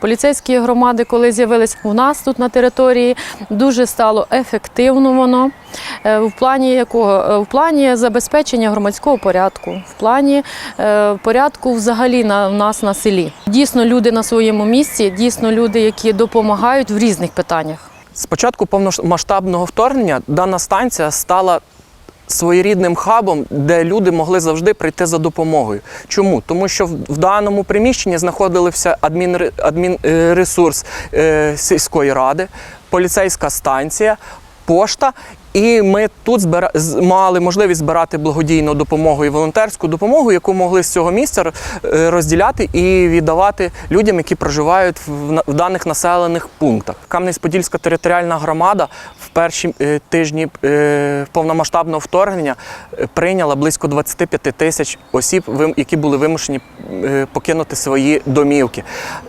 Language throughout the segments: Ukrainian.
Поліцейські громади, коли з'явились у нас тут на території, дуже стало ефективно воно. Е, В плані якого? Е, В плані забезпечення громадського порядку, в плані е, порядку взагалі на в нас на селі. Дійсно, люди на своєму місці, дійсно люди, які допомагають в різних питаннях. З початку повномасштабного вторгнення дана станція стала своєрідним хабом, де люди могли завжди прийти за допомогою. Чому? Тому що в, даному приміщенні адмінре- адмінресурс е, сільської ради, поліцейська станція, пошта. І ми тут збира... мали можливість збирати благодійну допомогу і волонтерську допомогу, яку могли з цього місця е, розділяти і віддавати людям, які проживають в, даних населених пунктах. Кам'янець-Подільська територіальна громада в перші е, тижні е, повномасштабного вторгнення прийняла близько 25 тисяч осіб, які були вимушені покинути свої домівки.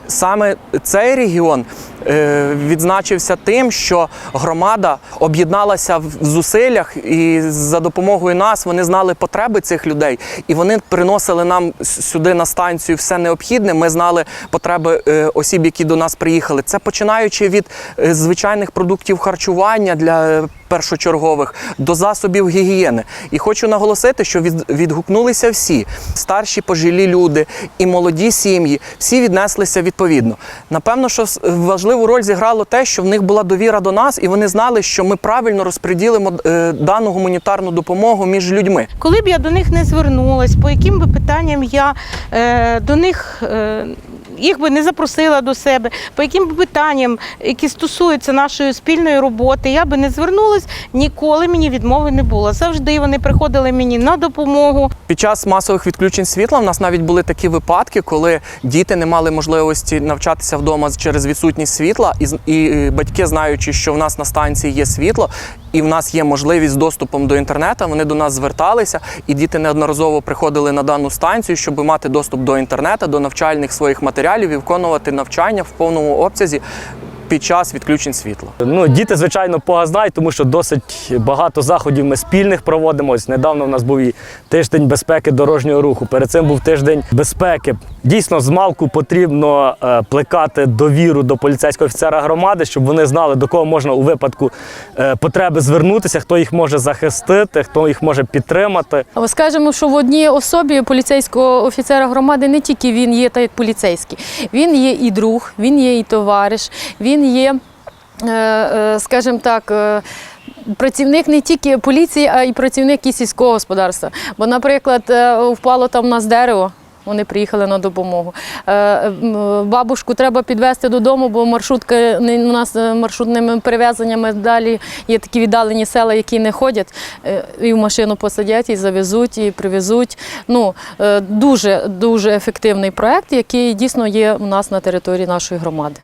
Саме цей регіон е, відзначився тим, що громада об'єдналася в зусиллях, і за допомогою нас вони знали потреби цих людей, і вони приносили нам сюди на станцію все необхідне. Ми знали потреби е, осіб, які до нас приїхали. Це починаючи від е, звичайних продуктів харчування для першочергових до засобів гігієни. І хочу наголосити, що від, відгукнулися всі старші пожилі люди і молоді сім'ї. Всі віднеслися відповідно. Напевно, що важливу роль зіграло те, що в них була довіра до нас, і вони знали, що ми правильно розподілимо е, дану гуманітарну допомогу між людьми. Коли б я до них не звернулась, по яким би питанням я е, до них е, їх би не запросила до себе, по яким би питанням, які стосуються нашої спільної роботи, я би не звернулась, ніколи мені відмови не було. Завжди вони приходили мені на допомогу. Під час масових відключень світла в нас навіть були такі випадки, коли діти не мали можливості навчатися вдома через відсутність світла, і, і е, батьки, знаючи, що в нас на станції є світло, і в нас є можливість з доступом до інтернету, вони до нас зверталися, і діти неодноразово приходили на дану станцію, щоб мати доступ до інтернету, до навчальних своїх матеріалів і виконувати навчання в повному обсязі під час відключень світла. Ну, діти, звичайно, погазнають, тому що досить багато заходів ми спільних проводимо. Ось недавно в нас був і тиждень безпеки дорожнього руху. Перед цим був тиждень безпеки. Дійсно, з малку потрібно е, плекати довіру до поліцейського офіцера громади, щоб вони знали, до кого можна у випадку е, потреби звернутися, хто їх може захистити, хто їх може підтримати. А скажемо, що в одній особі поліцейського офіцера громади не тільки він є та як поліцейський, він є і друг, він є і товариш, він є, е, скажімо так. Працівник не тільки поліції, а й працівник і сільського господарства. Бо, наприклад, впало там у нас дерево. Вони приїхали на допомогу. Е, Бабушку треба підвезти додому, бо маршрутки у нас е, маршрутними перевезеннями далі є такі віддалені села, які не ходять. Е, І в машину посадять, і завезуть, і привезуть. Ну дуже дуже ефективний проект, який дійсно є у нас на території нашої громади.